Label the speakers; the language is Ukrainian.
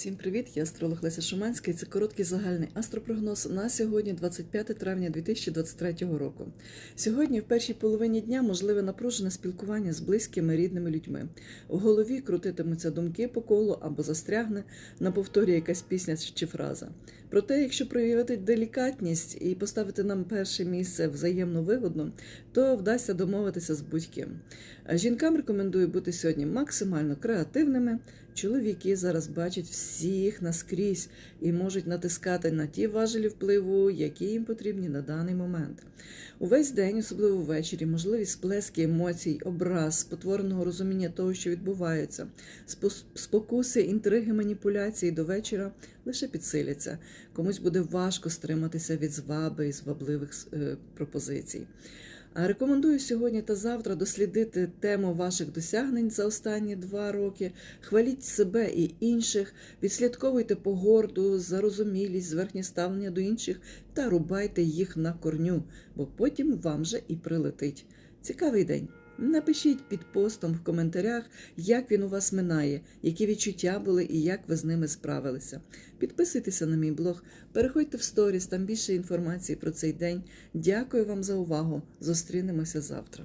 Speaker 1: Всім привіт! Я астролог Леся Шуманська і це короткий загальний астропрогноз на сьогодні, 25 травня 2023 року. Сьогодні, в першій половині дня, можливе напружене спілкування з близькими рідними людьми. В голові крутитимуться думки по колу або застрягне на повторі якась пісня чи фраза. Проте, якщо проявити делікатність і поставити нам перше місце взаємно вигодно, то вдасться домовитися з будь-ким. Жінкам рекомендую бути сьогодні максимально креативними. Чоловіки зараз бачать всіх наскрізь і можуть натискати на ті важелі впливу, які їм потрібні на даний момент. Увесь день, особливо ввечері, можливі сплески емоцій, образ, спотвореного розуміння того, що відбувається, спокуси, інтриги, маніпуляції до вечора лише підсиляться. Комусь буде важко стриматися від зваби і звабливих е, пропозицій. Рекомендую сьогодні та завтра дослідити тему ваших досягнень за останні два роки. Хваліть себе і інших, відслідковуйте погорду, зарозумілість, зверхнє ставлення до інших та рубайте їх на корню, бо потім вам же і прилетить. Цікавий день. Напишіть під постом в коментарях, як він у вас минає, які відчуття були і як ви з ними справилися. Підписуйтеся на мій блог, переходьте в сторіс, там більше інформації про цей день. Дякую вам за увагу. Зустрінемося завтра.